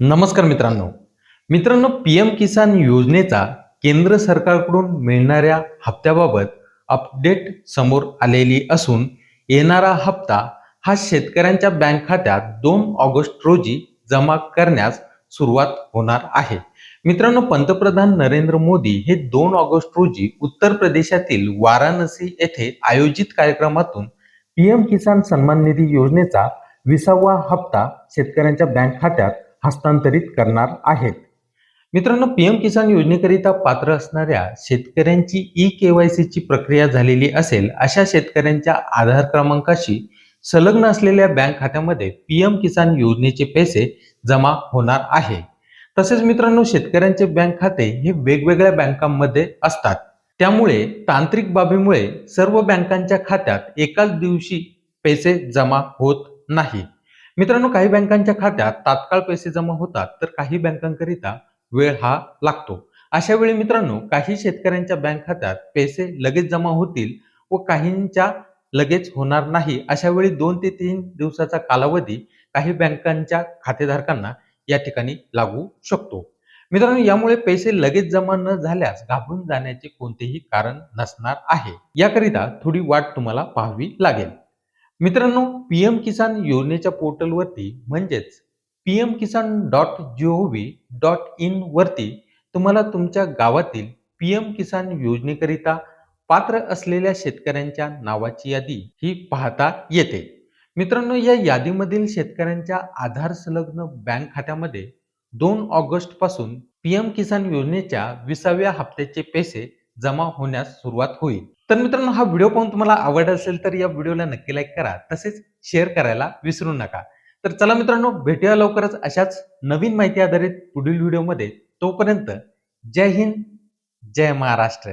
नमस्कार मित्रांनो. मित्रांनो पी एम किसान योजनेचा केंद्र सरकारकडून मिळणाऱ्या हप्त्याबाबत अपडेट समोर आलेली असून येणारा हप्ता हा शेतकऱ्यांच्या बँक खात्यात दोन ऑगस्ट रोजी जमा करण्यास सुरुवात होणार आहे. मित्रांनो पंतप्रधान नरेंद्र मोदी हे दोन ऑगस्ट रोजी उत्तर प्रदेशातील वाराणसी येथे आयोजित कार्यक्रमातून पीएम किसान सन्मान निधी योजनेचा विसावा हप्ता शेतकऱ्यांच्या बँक खात्यात हस्तांतरित करणार आहेत. मित्रांनो पीएम किसान योजनेकरिता पात्र असणाऱ्या शेतकऱ्यांची ई केवायसीची प्रक्रिया झालेली असेल अशा शेतकऱ्यांच्या आधार क्रमांकाशी संलग्न असलेल्या बँक खात्यामध्ये पीएम किसान योजनेचे पैसे जमा होणार आहे. तसेच मित्रांनो शेतकऱ्यांचे बँक खाते हे वेगवेगळ्या बँकांमध्ये असतात. त्यामुळे तांत्रिक बाबीमुळे सर्व बँकांच्या खात्यात एकाच दिवशी पैसे जमा होत नाही. मित्रांनो काही बँकांच्या खात्यात तात्काळ पैसे जमा होतात तर काही बँकांकरिता वेळ हा लागतो. अशा वेळी मित्रांनो काही शेतकऱ्यांच्या बँक खात्यात पैसे लगेच जमा होतील व काहींच्या लगेच होणार नाही अशा वेळी दोन ते तीन दिवसाचा कालावधी काही बँकांच्या खातेधारकांना या ठिकाणी लागू शकतो. मित्रांनो यामुळे पैसे लगेच जमा न झाल्यास घाबरून जाण्याचे कोणतेही कारण नसणार आहे. याकरिता थोडी वाट तुम्हाला पाहावी लागेल. मित्रांनो पीएम किसान योजनेच्या पोर्टलवरती म्हणजेच PM Kisan dot G O V dot in वरती तुम्हाला तुमच्या गावातील पीएम किसान योजनेकरिता पात्र असलेल्या शेतकऱ्यांच्या नावाची यादी ही पाहता येते. मित्रांनो या यादीमधील शेतकऱ्यांच्या आधार संलग्न बँक खात्यामध्ये दोन ऑगस्टपासून पीएम किसान योजनेच्या विसाव्या हप्त्याचे पैसे जमा होण्यास सुरुवात होईल. तर मित्रांनो हा व्हिडिओ पाहून तुम्हाला आवडला असेल तर या व्हिडिओला नक्की लाईक करा. तसेच शेअर करायला विसरू नका. तर चला मित्रांनो भेटूया लवकरच अशाच नवीन माहिती आधारित पुढील व्हिडिओमध्ये. तोपर्यंत जय हिंद जय महाराष्ट्र.